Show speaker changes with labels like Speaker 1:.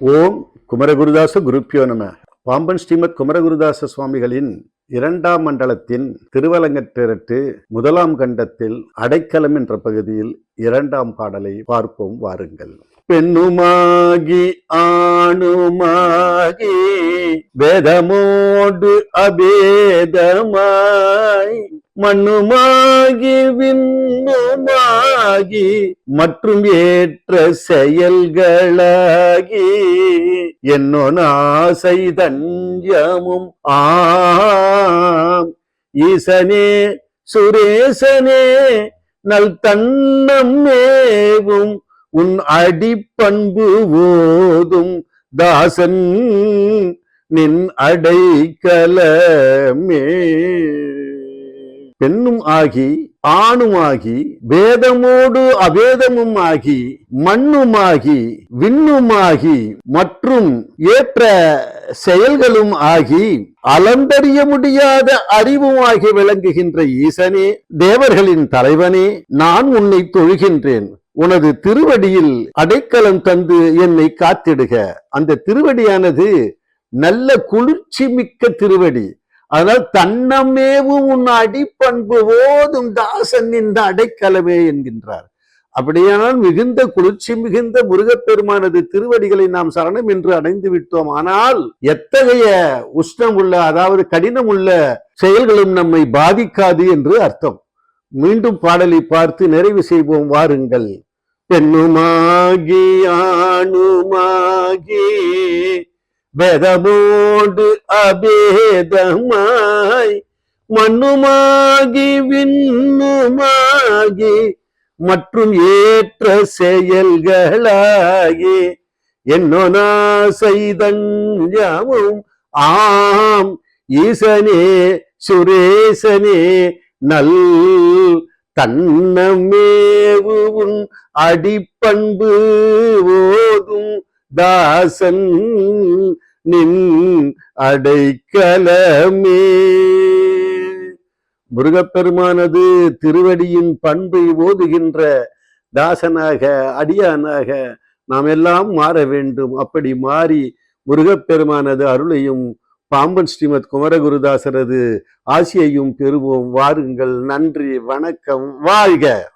Speaker 1: ஓம் குமரகுருதாச குருப்பியோ நம. பாம்பன் ஸ்ரீமத் குமரகுருதாச சுவாமிகளின் இரண்டாம் மண்டலத்தின் திருவலங்கற்றிரட்டு முதலாம் கண்டத்தில் அடைக்கலம் என்ற பகுதியில் இரண்டாம் பாடலை பார்ப்போம் வாருங்கள். பெண்ணுமாகி ஆணுமாகி வேதமோடு அபேதமாய் மண்ணுமாகி ஆகி மற்றும் ஏற்ற செயல்களாகி என்னொன் ஆசை தஞ்சமும் ஆம். ஈசனே சுரேசனே நல் தன்னம் மேவும் உன் அடிப்பண்பு ஓதும் தாசன் நின் அடைக்கலமே. பெண்ணும் ஆகி ஆணுமாகி வேதமோடு அவேதமும் ஆகி மண்ணுமாகி விண்ணுமாகி மற்றும் ஏற்ற செயல்களும் ஆகி அலந்தறிய முடியாத அறிவுமாகி விளங்குகின்ற ஈசனே தேவர்களின் தலைவனே நான் உன்னை தொழுகின்றேன். உனது திருவடியில் அடைக்கலம் தந்து என்னை காத்திடுக. அந்த திருவடியானது நல்ல குளிர்ச்சி மிக்க திருவடி. அதனால் தன்னமேவும் உன் அடிப்பண்பு ஓதும் தாசன் இந்த அடைக்கலமே என்கின்றார். அப்படியானால் மிகுந்த குளிர்ச்சி மிகுந்த முருகப்பெருமானது திருவடிகளை நாம் சரணம் என்று அடைந்து விட்டோம். ஆனால் எத்தகைய உஷ்ணம் உள்ள அதாவது கடினம் உள்ள செயல்களும் நம்மை பாதிக்காது என்று அர்த்தம். மீண்டும் பாடலை பார்த்து நிறைவு செய்வோம். வாருங்கள். பெண்ணுமாகி ஆணுமாகி வேதமோடு அபேதமாய் மண்ணுமாகி விண்ணுமாகி மற்றும் ஏற்ற செயல்களாகி என்னொனா செய்தஞ்சமும் ஆம் ஈசனே சுரேசனே நல் தன்னமேவும் அடிப்பண்பு ஓதும் தாசன் நின் அடைக்கலமே. முருகப்பெருமானது திருவடியின் பண்பை ஓதுகின்ற தாசனாக அடியானாக நாம் எல்லாம் மாற வேண்டும். அப்படி மாறி முருகப்பெருமானது அருளையும் பாம்பன் ஸ்ரீமத் குமரகுருதாசரது ஆசியையும் பெறுவோம். வாருங்கள் நன்றி வணக்கம் வாழ்க!